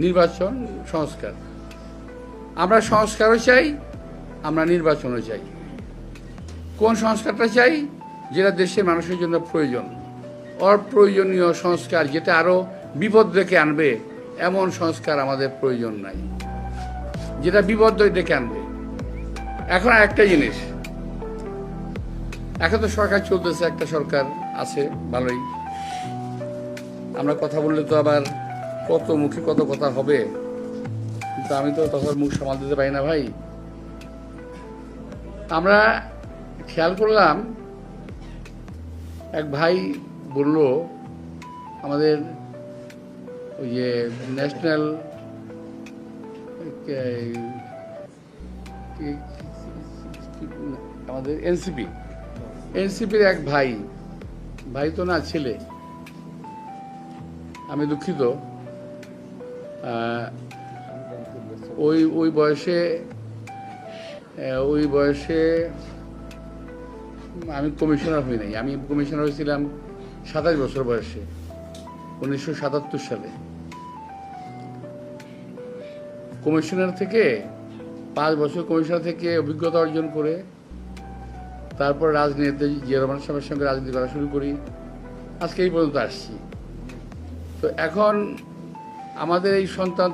নির্বাচন সংস্কার। আমরা সংস্কারও চাই, আমরা নির্বাচনও চাই। কোন সংস্কারটা চাই? যেটা দেশের মানুষের জন্য প্রয়োজন। অপ্রয়োজনীয় সংস্কার যেটা আরও বিপদ ডেকে আনবে, এমন সংস্কার আমাদের প্রয়োজন নাই। যেটা বিপদ ডেকে আনবে। এখন একটা জিনিস। এখন তো সরকার চলতেছে, একটা সরকার আছে, ভালোই। আমরা কথা বললে তো আবার কত মুখে কত কথা হবে? কিন্তু আমি তো তখন মুখ সামাল দিতে পারি না ভাই। আমরা খেয়াল করলাম, এক ভাই বলল, আমাদের ওই যে ন্যাশনাল আমাদের এনসিপি এনসিপির এক ভাই ভাই তো না, ছেলে। আমি দুঃখিত। ওই ওই বয়সে ওই বয়সে আমি কমিশনার হই নাই। আমি কমিশনার হয়েছিলাম সাতাশ বছর বয়সে, উনিশশো সাতাত্তর সালে। কমিশনার থেকে, পাঁচ বছর কমিশনার থেকে অভিজ্ঞতা অর্জন করে, তারপর রাজনীতিতে জিয়া রহমান সাহেবের সঙ্গে রাজনীতি করা শুরু করি। আজকে এই পর্যন্ত আসছি। তো এখন আমাদের এই সন্তান